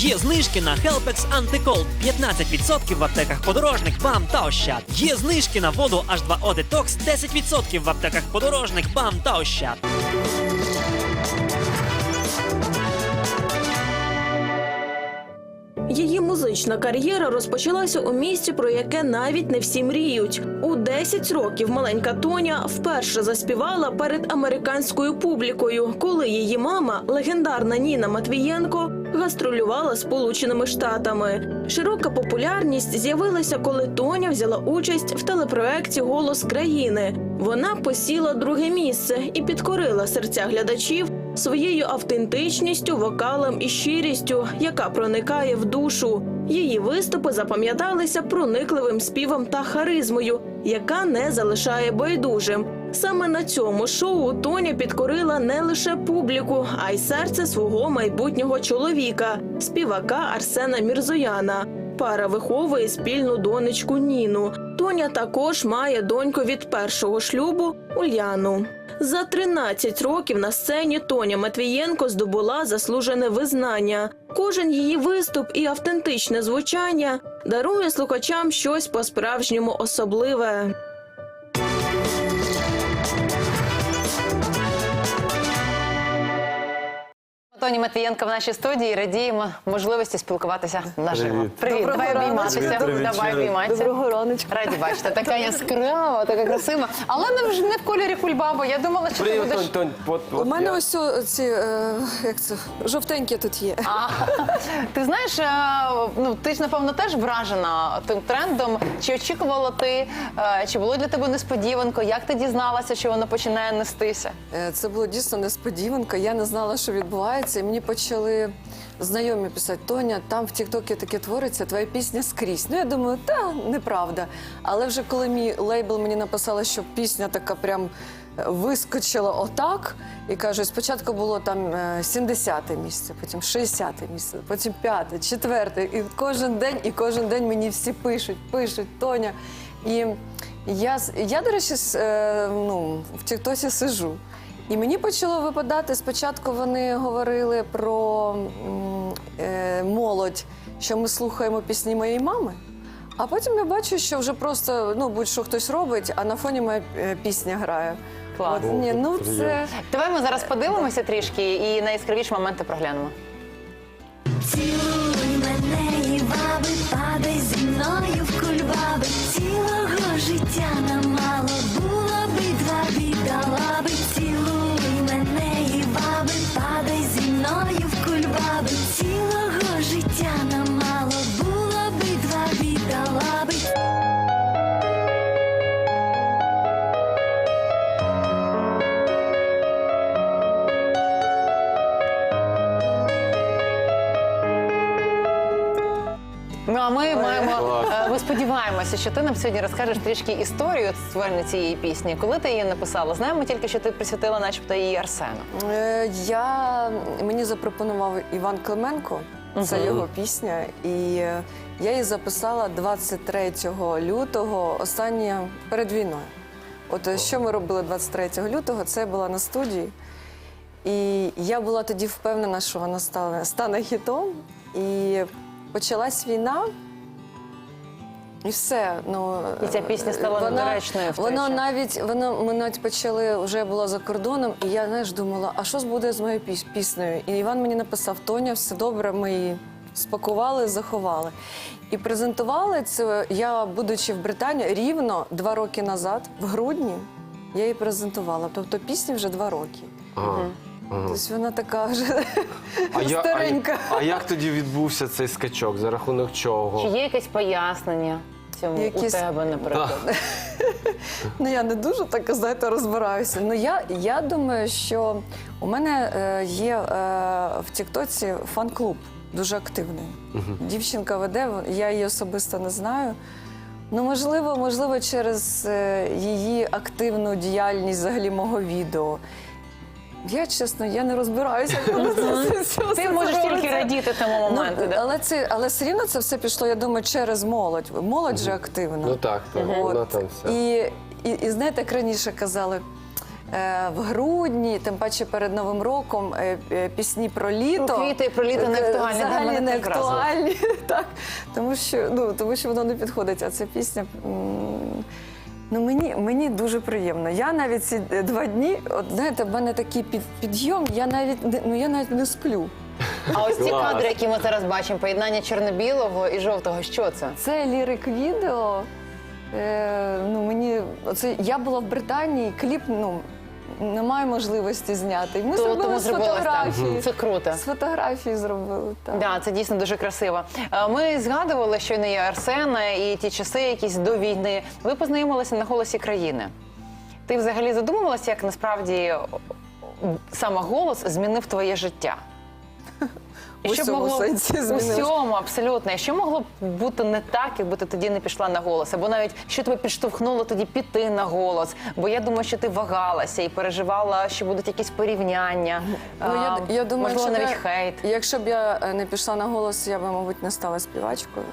Є знижки на Helpex Anti-Cold 15% в аптеках подорожник, БАМ та Ощад. Є знижки на воду H2O Detox 10% в аптеках подорожник, БАМ та Ощад. Її музична кар'єра розпочалася у місті, про яке навіть не всі мріють. У 10 років маленька Тоня вперше заспівала перед американською публікою, коли її мама, легендарна Ніна Матвієнко, гастролювала Сполученими Штатами. Широка популярність з'явилася, коли Тоня взяла участь в телепроекті Голос країни. Вона посіла друге місце і підкорила серця глядачів своєю автентичністю, вокалом і щирістю, яка проникає в душу. Її виступи запам'яталися проникливим співом та харизмою, яка не залишає байдужим. Саме на цьому шоу Тоня підкорила не лише публіку, а й серце свого майбутнього чоловіка, співака Арсена Мірзояна. Пара виховує спільну донечку Ніну. Тоня також має доньку від першого шлюбу Ульяну. За 13 років на сцені Тоня Матвієнко здобула заслужене визнання. Кожен її виступ і автентичне звучання дарує слухачам щось по-справжньому особливе. Тоні Матвієнко в нашій студії радіємо можливості спілкуватися наживо. Привіт. Привіт, Доброго давай ранку. обійматися. Давай обійматися. Доброго раночку. Раді бачити. Така яскрава, така красива. Але не в, не в кольорі кульбаба. Я думала, що ти Привіт, будеш. Тонь, Тонь. От, У от мене я- ось о- ці е, як це жовтенькі тут є. А, ти знаєш, е, ну ти ж напевно теж вражена тим трендом. Чи очікувала ти, е, чи було для тебе несподіванко? Як ти дізналася, що воно починає нестися? Е, Це було дійсно несподіванка. Я не знала, що відбувається, і мені почали знайомі писати Тоня, там в Тіктокі таке твориться, твоя пісня скрізь. Ну я думаю, та неправда. Але вже коли мій лейбл мені написала, що пісня така прям. е, Вискочила отак і кажуть, спочатку було там 70-те місце, потім 60-те місце, потім 5-те, 4-те. І кожен день, і кожен день мені всі пишуть, пишуть, Тоня. І я, я до речі, е, ну, в Тіктосі сижу. І мені почало випадати. Спочатку вони говорили про е, молодь, що ми слухаємо пісні моєї мами. А потім я бачу, що вже просто ну, будь-що хтось робить, а на фоні моя е, пісня грає. Клас. От, ні, ну це Давай ми зараз подивимося трішки і найяскравіші моменти проглянемо. Цілуй мене і баби, падай зі мною в кульбаби. Цілого життя нам Ну а ми маємо. Е, Ми сподіваємося, що ти нам сьогодні розкажеш трішки історію створення цієї пісні. Коли ти її написала? Знаємо тільки, що ти присвятила, начебто, її Арсену. Е, Я мені запропонував Іван Клименко, це його пісня, і е, я її записала 23 лютого, останнє перед війною. От е, що ми робили 23 лютого? Це я була на студії. І я була тоді впевнена, що вона стане, стане хітом. І почалась війна. І все. Ну, І ця пісня стала вона- недоречною в Воно навіть воно ми навіть почали вже було за кордоном, і я знаєш, думала, а що ж буде з моєю піс- піснею? І Іван мені написав: Тоня, все добре, ми її спакували, заховали. І презентували це я, будучи в Британії, рівно два роки назад, в грудні, я її презентувала. Тобто пісні вже два роки. Ага. Тобто вона така вже А, я, старенька. а, а як тоді відбувся цей скачок? За рахунок чого? Чи є якесь пояснення цьому Якісь- у тебе, наприклад? Ну я не дуже так знаєте, розбираюся. Ну я, я думаю, що у мене е, є е, в Тіктоці фан-клуб дуже активний. Дівчинка веде, я її особисто не знаю. Ну, можливо, можливо, через е, її активну діяльність взагалі мого відео. Я чесно, я не розбираюся. як це все Ти можеш робиться. тільки радіти тому моменту. Ну, да? але це, але все рівно це все пішло, я думаю, через молодь. Молодь же активна. Ну так, так вона там все. І, і, і знаєте, як раніше казали, е, в грудні, тим паче перед Новим роком, е, е, пісні про літо. Про квіти і про літо не е, актуальні, Взагалі мене не так актуальні. Так, тому що, ну, тому що воно не підходить. А ця пісня. м, Ну, мені, мені дуже приємно. Я навіть ці е, два дні, от знаєте, в мене такий під, підйом, я навіть не- ну я навіть не сплю. А ось ці Клас. кадри, які ми зараз бачимо, поєднання чорно-білого і жовтого, що це? Це лірик відео. Е, ну, мені, оце, я була в Британії, кліп ну, немає можливості зняти. І Ми То- зробили тому з так. фотографії. Це круто. З фотографії зробили. Так. Да, це дійсно дуже красиво. Е, Ми згадували, що не Арсена і ті часи, якісь до війни. Ви познайомилися на голосі країни. Ти взагалі задумувалася, як насправді саме голос змінив твоє життя? У всьому сенсі змінив. У всьому, абсолютно. І що могло б бути не так, якби ти тоді не пішла на голос? Або навіть що тебе підштовхнуло тоді піти на голос? Бо я думаю, що ти вагалася і переживала, що будуть якісь порівняння. Ну, я, я думаю, можливо, що навіть я, хейт. Якщо б я е, не пішла на голос, я б, мабуть, не стала співачкою.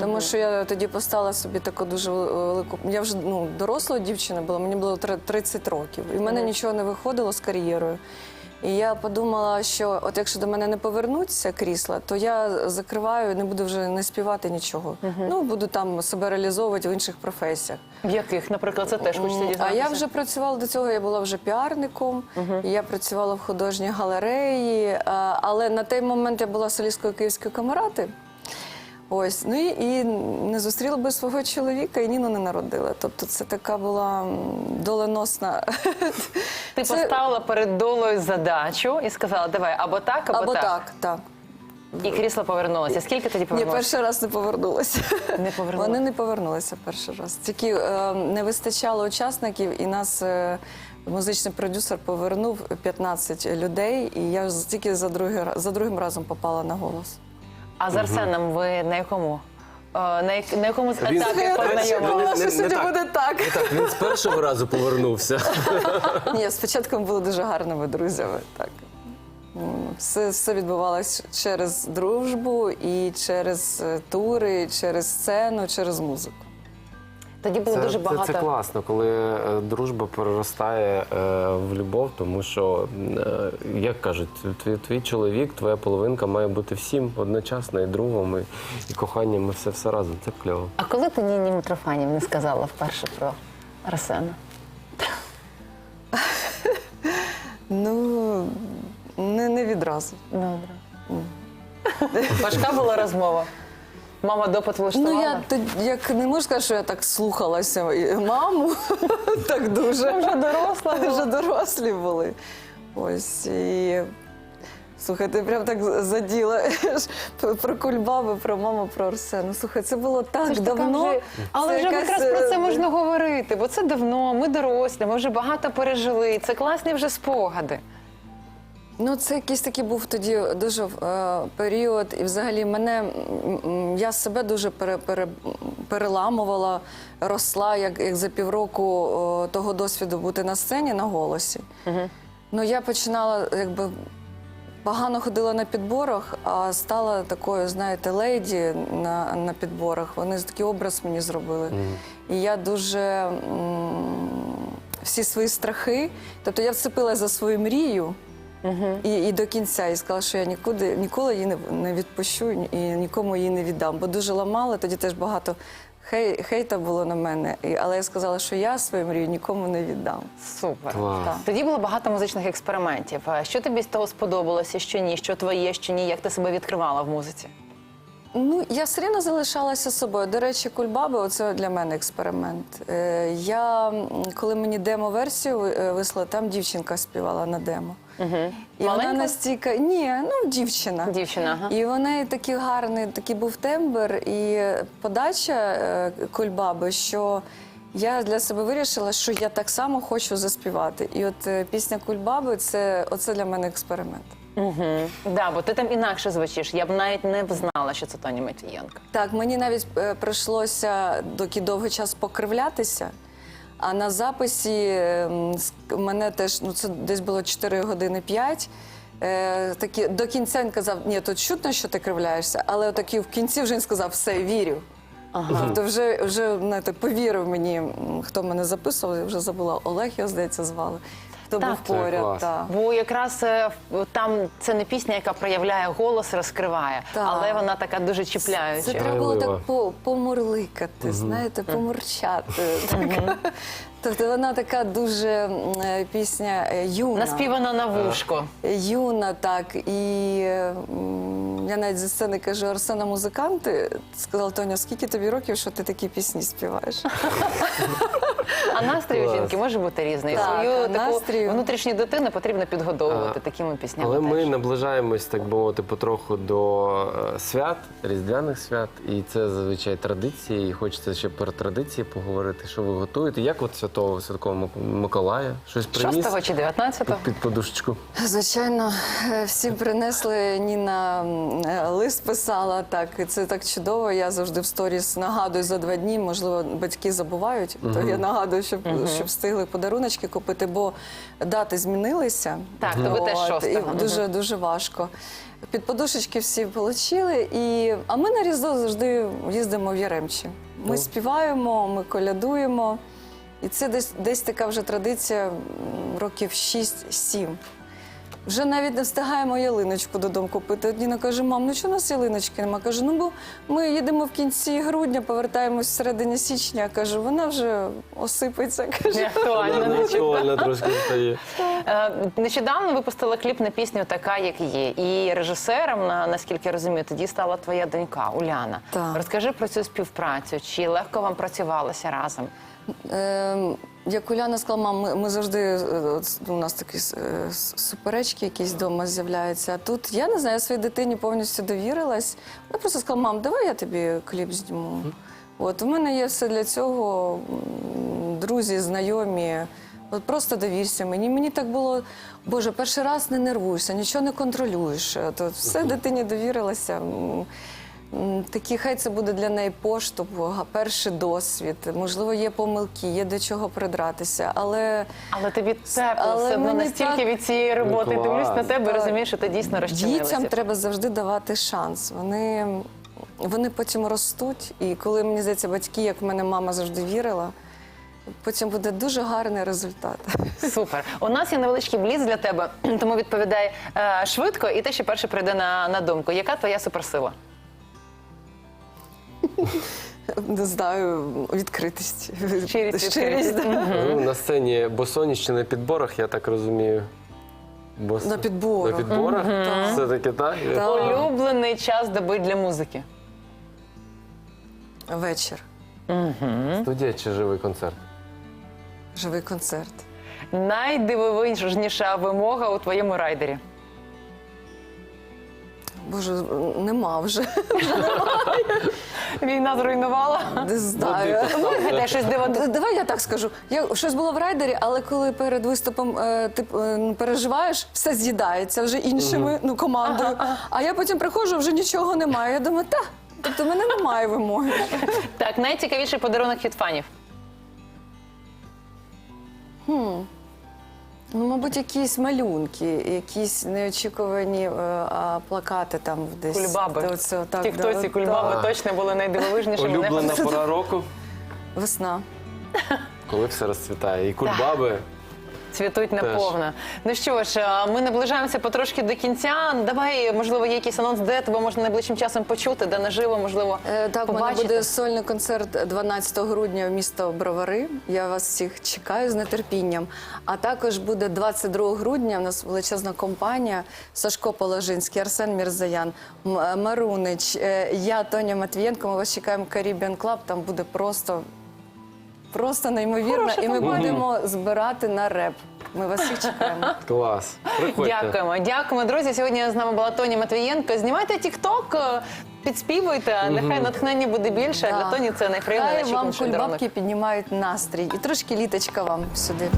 Тому що я тоді поставила собі таку дуже велику. Я вже ну, доросла дівчина була, мені було 30 років. І в мене нічого не виходило з кар'єрою. І я подумала, що от якщо до мене не повернуться крісла, то я закриваю, не буду вже не співати нічого. Ну, буду там себе реалізовувати в інших професіях. В яких, наприклад, це теж хочеться А я вже працювала до цього, я була вже піарником, я працювала в художній галереї, але на той момент я була солісткою Київської камерати. Ось, ну і, і не зустріла би свого чоловіка і Ніну не народила. Тобто це така була доленосна. Ти Це- поставила перед долою задачу і сказала, давай або так, або, Або так, так. І крісло повернулося. Скільки тоді Ні, повернулося? перший раз не повернулася. Не повернулося. Вони не повернулися перший раз. Тільки е, не вистачало учасників, і нас е, музичний продюсер повернув 15 людей, і я тільки за, другий, за другим разом попала на голос. А з Арсеном ви на якому? Е, На, як- на якому з Він- етапі познайомилися? що сьогодні буде так. Так, він з першого разу повернувся. Ні, спочатку ми були дуже гарними друзями. Так. М, Все, все відбувалось через дружбу і через е, тури, і через сцену, через музику. Тоді було Це, дуже це, багато. це класно, коли е, дружба переростає е, в любов, тому що, е, як кажуть, твій, твій чоловік, твоя половинка має бути всім одночасно, і другом, і, і коханням, і все, все разом. Це кльово. А коли ти Ніні Митрофанівні сказала вперше про Арсена? Ну, не, не відразу. Добре. Важка була розмова. Мама допит влаштувала? Ну, я тоді, як не можу сказати, що я так слухалася і маму, так дуже. вже доросла була. Вже дорослі були. Ось і. Слухай, ти прям так заділа про кульбаби, про маму, про Арсену. Слухай, це було так Це ж така давно. вже- Але Це вже якась, якраз про це е, можна говорити, бо це давно, ми дорослі, ми вже багато пережили. Це класні вже спогади. Ну, це якийсь такий був тоді дуже е, період, і взагалі мене я себе дуже пере, пере, переламувала, росла, як, як за півроку о, того досвіду бути на сцені на голосі. Ну я починала якби. Погано ходила на підборах, а стала такою, знаєте, леді на, на підборах. Вони такий образ мені зробили. І я дуже м, всі свої страхи. Тобто я вцепилася за свою мрію і, і до кінця і сказала, що я нікуди ніколи її не, не відпущу і нікому її не віддам. Бо дуже ламала, тоді теж багато хей, хейта було на мене. І, але я сказала, що я свою мрію нікому не віддам. Супер. Клас. Так. Тоді було багато музичних експериментів. Що тобі з того сподобалося, що ні, що твоє, що ні, як ти себе відкривала в музиці? Ну, я все рівно залишалася собою. До речі, кульбаби оце для мене експеримент. Е, я, коли мені демо-версію е, вислали, там дівчинка співала на демо. Угу. І Маленька? вона настільки. Ні, ну дівчина. Дівчина, ага. І в неї такий гарний такий був тембр і подача е, кульбаби, що я для себе вирішила, що я так само хочу заспівати. І от е, пісня Кульбаби це оце для мене експеримент. Угу. Да, бо ти там інакше звучиш. Я б навіть не знала, що це Тоні Матвієнко. Так, мені навіть е, прийшлося доки довгий час покривлятися. А на записі ск- мене теж, ну це десь було 4 години 5. Е, такі, до кінця він казав, ні, тут чутно, що ти кривляєшся, але такі в кінці вже він сказав, все, вірю. Тобто вже, вже знаєте, повірив мені, м, хто мене записував, я вже забула, Олег його, здається, звали. Хто Так. був поряд. Так. Бо якраз е, там це не пісня, яка проявляє голос, розкриває, Так. але вона така дуже чіпляюча. Це треба було так по, помурликати, знаєте, помурчати. Так. Тобто вона така дуже е, пісня е, юна. Наспівана на вушко. Юна, так. І я навіть зі сцени кажу, Арсена музиканти, сказала Тоня, скільки тобі років, що ти такі пісні співаєш? А настрій у жінки може бути різний. Так, Свою а таку внутрішню дитину потрібно підгодовувати А, такими піснями. Але ми наближаємось, так би мовити, потроху до е, свят, різдвяних свят, і це зазвичай традиції. І хочеться ще про традиції поговорити. Що ви готуєте? Як от святого святкового Миколая? Щось приніс 6 чи 19 під, подушечку? Звичайно, е, всім принесли. Ніна е, лист писала так. і Це так чудово. Я завжди в сторіс нагадую за два дні. Можливо, батьки забувають. То я нагадую, щоб, щоб встигли подаруночки купити, бо дати змінилися. Так, то ви теж От, шостого. І дуже дуже важко. Під подушечки всі отримали. І а ми на різдво завжди їздимо в Яремчі. Ми співаємо, ми колядуємо. І це десь, десь така вже традиція років 6-7. Вже навіть не встигаємо ялиночку додому купити. От Ніна каже, мам, ну чого у нас ялиночки нема? Кажу, ну бо ми їдемо в кінці грудня, повертаємось в середині січня. Кажу, вона вже осипеться. Каже. Не актуально. Не не актуально трошки стає. Е, Нещодавно випустила кліп на пісню Така, як є. І режисером, на- наскільки я розумію, тоді стала твоя донька Уляна. Так. Розкажи про цю співпрацю. Чи легко вам працювалося разом? Ем, Як Уляна сказала, мам, ми, ми завжди е, от, у нас такі е, суперечки якісь вдома з'являються. А тут я не знаю, я своїй дитині повністю довірилась. Вона просто сказала, мам, давай я тобі кліп зніму. От у мене є все для цього, друзі, знайомі. От просто довірся мені. Мені так було, боже, перший раз не нервуєшся, нічого не контролюєш. От, от все дитині довірилася. Такі, хай це буде для неї поштовх, перший досвід. Можливо, є помилки, є до чого придратися. Але Але тобі тепло все одно настільки так- від цієї роботи. Ну, Дивлюсь на тебе, Так. розумієш, що ти дійсно розчинилася. дітям треба завжди давати шанс. Вони, вони потім ростуть. І коли мені здається, батьки, як в мене мама завжди вірила, потім буде дуже гарний результат. Супер. У нас є невеличкий бліц для тебе, тому відповідай е, швидко і те, що перше прийде на, на думку. Яка твоя суперсила? Не знаю, відкритість. Щирість, Щирість, да. Ну, на сцені босоніж чи на підборах, я так розумію. Бос... На підборах. На підборах? Все-таки так? Так. Улюблений час доби для музики. Вечір. Студія чи живий концерт? Живий концерт. Найдивовижніша вимога у твоєму райдері. Боже, нема вже. Війна зруйнувала. Не знаю. Вигадай щось диво. Давай я так скажу. Я щось було в райдері, але коли перед виступом е, ти е, переживаєш, все з'їдається вже іншими ну командою. А я потім приходжу, вже нічого немає. Я думаю, та тобто в мене немає вимоги. Так, найцікавіший подарунок від фанів. Ну, мабуть, якісь малюнки, якісь неочікувані е, а, плакати там десь. Кульбаби. Та оце, В так, Тіктоці да, кульбаби так. точно були найдивовижнішими. Улюблена пора року, Весна. коли все розцвітає. І кульбаби. Цвітуть наповно. Ну що ж, а, ми наближаємося потрошки до кінця. Давай, можливо, є якийсь анонс, де тебе можна найближчим часом почути, де наживо, можливо, Е, Так, у мене побачити. буде сольний концерт 12 грудня в місто Бровари. Я вас всіх чекаю з нетерпінням. А також буде 22 грудня. У нас величезна компанія Сашко Положинський, Арсен Мірзаян, М- е, Марунич, е, я Тоня Матвієнко. Ми вас чекаємо Caribbean Club. Там буде просто, просто неймовірно. Хороша І ми компанія. будемо збирати на реп. Ми вас всіх чекаємо. Клас. Приходьте. Дякуємо, дякуємо, друзі. Сьогодні з нами була Тоні Матвієнко. Знімайте тікток, підспівуйте. Нехай натхнення буде більше. Для. Тоні це найприємніше Хай вам дарунок. кульбабки піднімають настрій. І трошки літочка вам сюди.